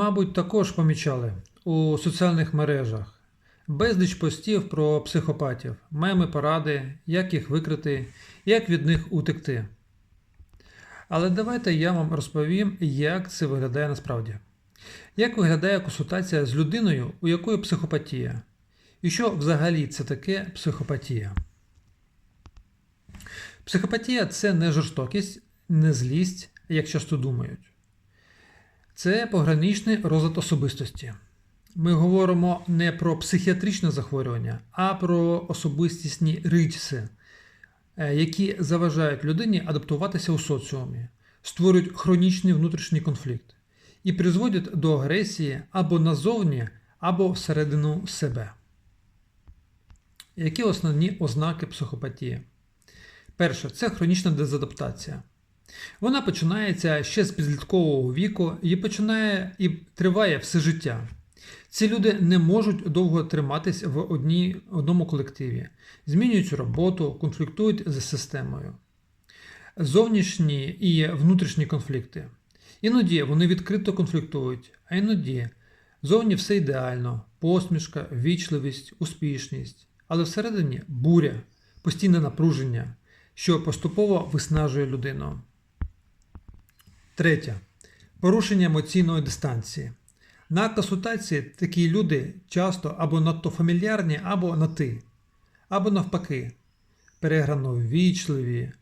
мабуть, також помічали у соціальних мережах безліч постів про психопатів, меми, поради, як їх викрити, як від них утекти. Але давайте я вам розповім, як це виглядає насправді. Як виглядає консультація з людиною, у якої психопатія? І що взагалі це таке психопатія? Психопатія це не жорстокість, не злість, як часто думають. Це пограничний розлад особистості. Ми говоримо не про психіатричне захворювання, а про особистісні риси, е, які заважають людині адаптуватися у соціумі, створюють хронічний внутрішній конфлікт і призводять до агресії або назовні, або всередину себе. Які основні ознаки психопатії? Перше, це хронічна дезадаптація. Вона починається ще з підліткового віку і починає і триває все життя. Ці люди не можуть довго триматись в одній, одному колективі, змінюють роботу, конфліктують з системою. Зовнішні і внутрішні конфлікти. Іноді вони відкрито конфліктують, а іноді зовні все ідеально, посмішка, вічливість, успішність, але всередині буря, постійне напруження, що поступово виснажує людину. Третє. Порушення емоційної дистанції. На консультації такі люди часто або надто фамільярні, або на ти, або навпаки, переграно ввічливі,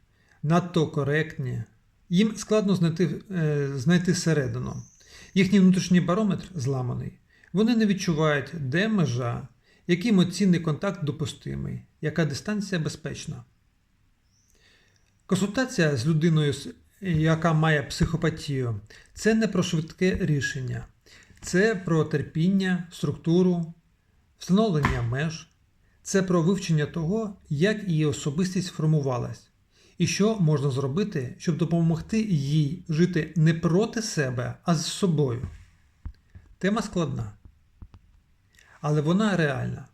надто коректні. Їм складно знайти, е, знайти середину. Їхній внутрішній барометр зламаний. Вони не відчувають, де межа, який емоційний контакт допустимий, яка дистанція безпечна. Консультація з людиною, з- яка має психопатію, це не про швидке рішення, це про терпіння, структуру, встановлення меж, це про вивчення того, як її особистість формувалась, і що можна зробити, щоб допомогти їй жити не проти себе, а з собою. Тема складна, але вона реальна.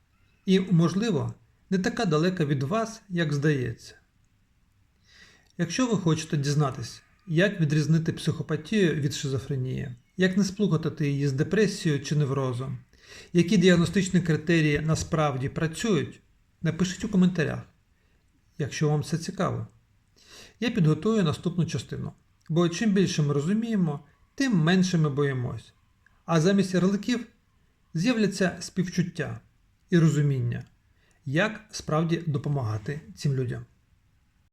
І, можливо, не така далека від вас, як здається. Якщо ви хочете дізнатися, як відрізнити психопатію від шизофренії, як не сплутати її з депресією чи неврозом, які діагностичні критерії насправді працюють, напишіть у коментарях, якщо вам це цікаво. Я підготую наступну частину, бо чим більше ми розуміємо, тим менше ми боїмось. А замість ярликів з'являться співчуття і розуміння, як справді допомагати цим людям.